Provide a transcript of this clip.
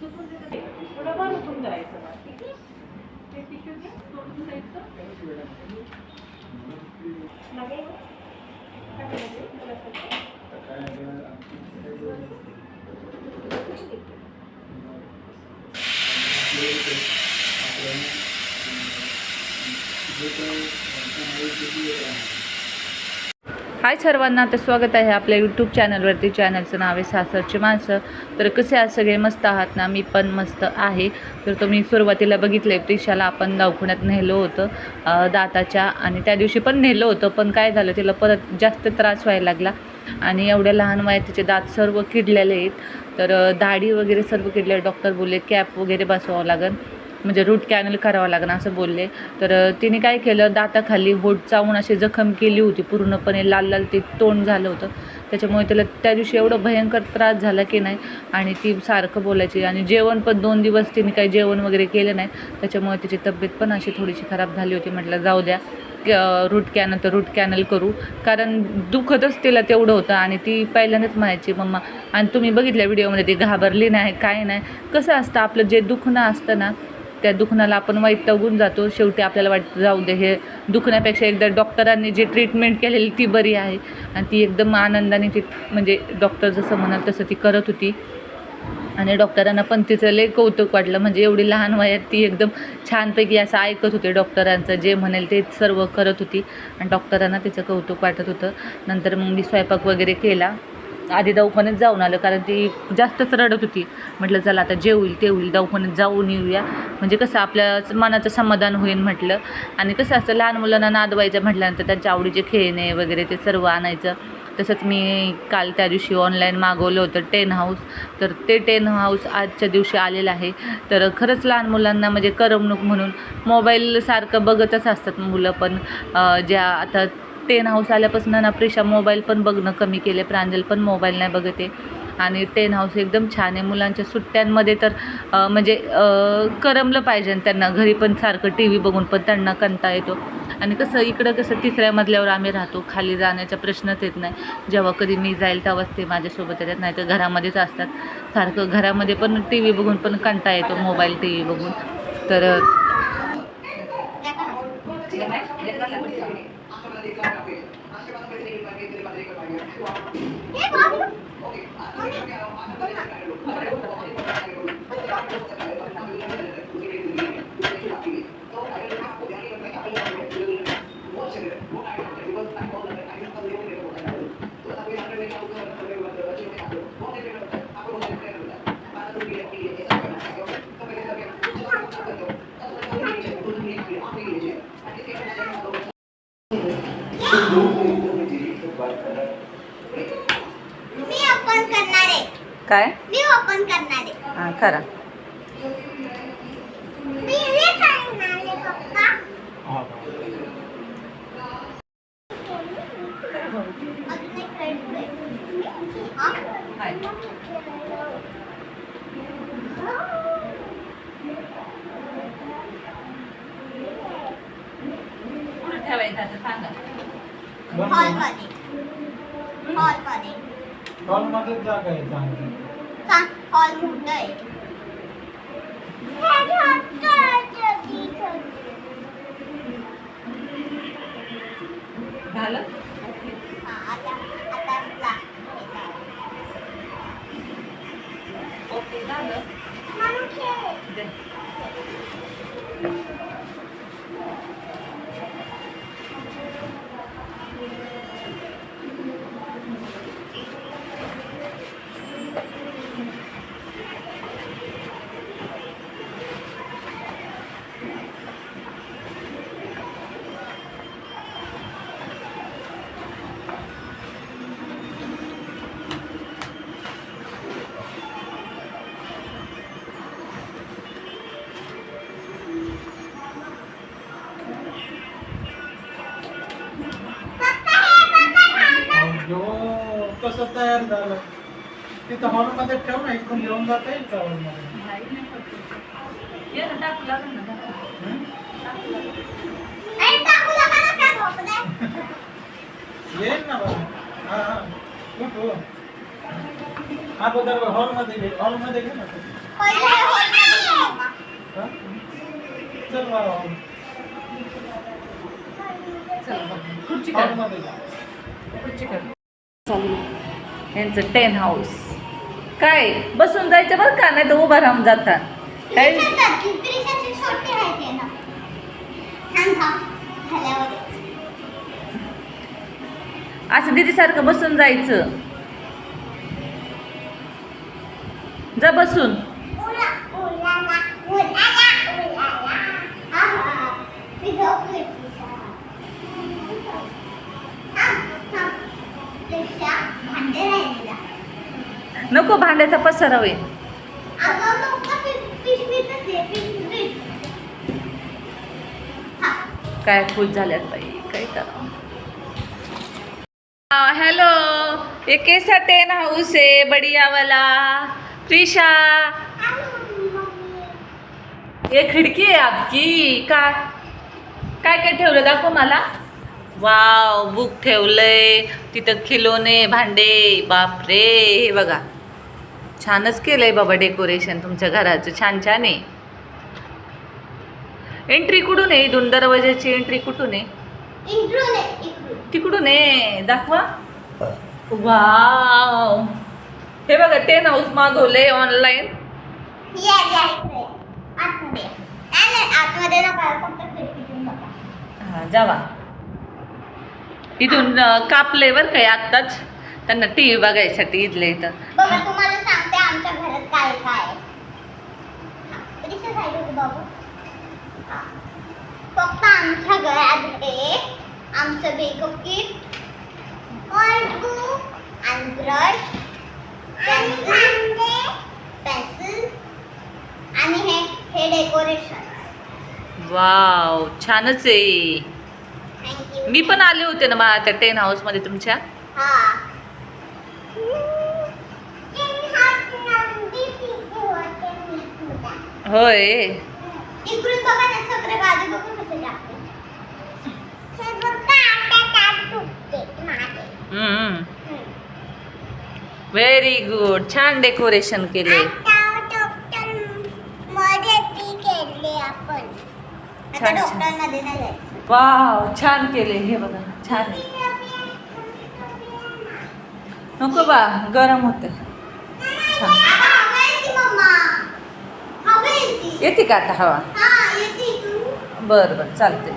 थोडं बरं उठून जायचं बा. ठीक आहे? ते टिश्यू घे, तोडून जायचं. लागेल का? काय लागेल? मला सगळं. हाय सर्वांना तर स्वागत आहे आपल्या यूट्यूब चॅनलवरती चॅनलचं नाव आहे सासरची माणसं. तर कसे आज सगळे मस्त आहात ना? मी पण मस्त आहे. तर तुम्ही सुरुवातीला बघितले प्रिशाला आपण दवाखान्यात नेलं होतं. दाताच्या. आणि त्या दिवशी पण नेलं होतं पण काय झालं तिला परत जास्त त्रास व्हायला लागला. आणि एवढ्या लहान वयात तिचे दात सर्व किडलेले आहेत. तर दाढी वगैरे सर्व किडले डॉक्टर बोलले कॅप वगैरे बसवावं लागेल म्हणजे रूट कॅनल करावं लागणार असं बोलले. तर तिने काय केलं? दाताखाली बोट चावून अशी जखम केली होती. पूर्णपणे लाल लाल ते तोंड झालं होतं. त्याच्यामुळे त्याला त्या दिवशी एवढं भयंकर त्रास झाला की नाही? आणि ती सारखं बोलायची. आणि जेवण पण दोन दिवस तिने काही जेवण वगैरे केलं नाही. त्याच्यामुळे तिची तब्येत पण अशी थोडीशी खराब झाली होती. म्हटलं जाऊ द्या. रूट कॅनल तर रूट कॅनल करू. कारण दुखतच तिला तेवढं होतं. आणि ती पहिल्यांदाच म्हणायची मम्मा आणि तुम्ही बघितल्या व्हिडिओमध्ये ती घाबरली नाही काय नाही? कसं असतं आपलं? जे दुखणं असतं ना त्या दुखण्याला आपण वैतागून जातो. शेवटी आपल्याला वाटतं जाऊ दे हे दुखण्यापेक्षा एकदा डॉक्टरांनी जी ट्रीटमेंट केलेली ती बरी आहे. आणि ती एकदम आनंदाने ती म्हणजे डॉक्टर जसं म्हणाल तसं ती करत होती. आणि डॉक्टरांना पण तिचं लय कौतुक वाटलं. म्हणजे एवढी लहान वयात ती एकदम छानपैकी असं ऐकत होते डॉक्टरांचं जे म्हणेल ते सर्व करत होती. आणि डॉक्टरांना तिचं कौतुक वाटत होतं. नंतर मग मी स्वयंपाक वगैरे केला. आधी दवाखान्यात जाऊन आलं कारण ती जास्तच रडत होती. म्हटलं चला आता जे होईल ते होईल दवाखान्यात जाऊन येऊया. म्हणजे कसं आपल्या मनाचं समाधान होईल म्हटलं. आणि कसं असतं लहान मुलांना नादवायचं म्हटल्यानंतर त्यांच्या आवडीचे खेळणे वगैरे ते सर्व आणायचं. तसंच मी काल त्या दिवशी ऑनलाईन मागवलं होतं टेन हाऊस. तर ते टेन हाऊस आजच्या दिवशी आलेलं आहे. तर खरंच लहान मुलांना म्हणजे करमणूक म्हणून मोबाईलसारखं बघतच असतात मुलं पण. ज्या आता टेन हाऊस आल्यापासून ना प्रिशा मोबाईल पण बघणं कमी केले प्रांजल पण मोबाईल नाही बघते आणि टेन हाऊस एकदम छान आहे. मुलांच्या सुट्ट्यांमध्ये तर म्हणजे करमलं पाहिजे त्यांना घरी पण सारखं टी व्ही बघून पण त्यांना कंटा येतो. आणि कसं इकडं कसं तिसऱ्या मजल्यावर आम्ही राहतो. खाली जाण्याचा प्रश्नच येत नाही. जेव्हा कधी मी जाईल तेव्हाच ते माझ्यासोबत येतात. नाही तर घरामध्येच असतात. सारखं घरामध्ये पण टी व्ही बघून पण कंटा येतो. मोबाईल टी व्ही बघून. तर ওকে मी ओपन करणार आहे. काय? मी ओपन करणार आहे. हां करा. मी हे करणार आहे पप्पा. अजून एक red आहे. हा? हॉलमध्ये हॉलमध्ये हॉलमध्येच जागा आहे चांगली हॉल मोठं आहे. हे. झालं? कसं तयार झालं. तिथं हॉलमध्ये ठेव ना इकडून घेऊन जाता येईल का हॉलमध्ये हं? येईल ना बघा हा हा. उठ. अगोदर हॉलमध्ये घे हॉलमध्ये घे ना. हा? चल मला हॉल खुर्ची हॉलमध्ये जा. खुर्ची कर चालू. यांचं टेन हाऊस काय? बसून जायचं बरं का? नाही तर उभं राहून जातात काय. असं दीदीसारखं बसून जायचं. जा बसून. नको भांड्याचा पसारा होईल. आहे. हा. काय खुश झाल्यात बाई काय करा. हॅलो. ये कैसा टेन हाऊस है बढ़िया वाला प्रीशा. ये खिडकी आहे आपकी. का काय काय ठेवलं दाखव मला. वाव बुक ठेवलंय. तिथं खिलोने भांडे. बापरे हे बघा. छानच केलंय बाबा डेकोरेशन तुमच्या घराचं. छान छान आहे. एंट्री कुठून आहे? इथून दरवाजाची एंट्री कुठून आहे. तिकडून आहे. दाखवा. वाव. हे बघा टेन हाऊस मागवलंय ऑनलाईन हा जावा. इथून अं, कापलंय बरं काय आत्ताच त्यांना टी व्ही बघायसाठी इथल्या इथं बघा तुम्हाला सांगते आमच्या घरात काय काय आहे. हा, कधीचं साईड होतं बाबू हा. फक्त आमच्या घरात हे आमचं किट आणि ब्रश पेन्सिल पेन्सिल आणि हे हे डेकोरेशन वाव छानच आहे मी पण आले होते ना बा त्या टेन हाऊसमध्ये तुमच्या. हा होय व्हेरी गुड छान डेकोरेशन केले. मध्ये छान, छान. डॉक्टरमध्ये नाही जायचं वाव छान केले हे बघा छान आहे. नको बा गरम होते छान. आता हवा येते मम्मा हवा येते येते का आता हवा? हा येते इकडून बरं बरं चालते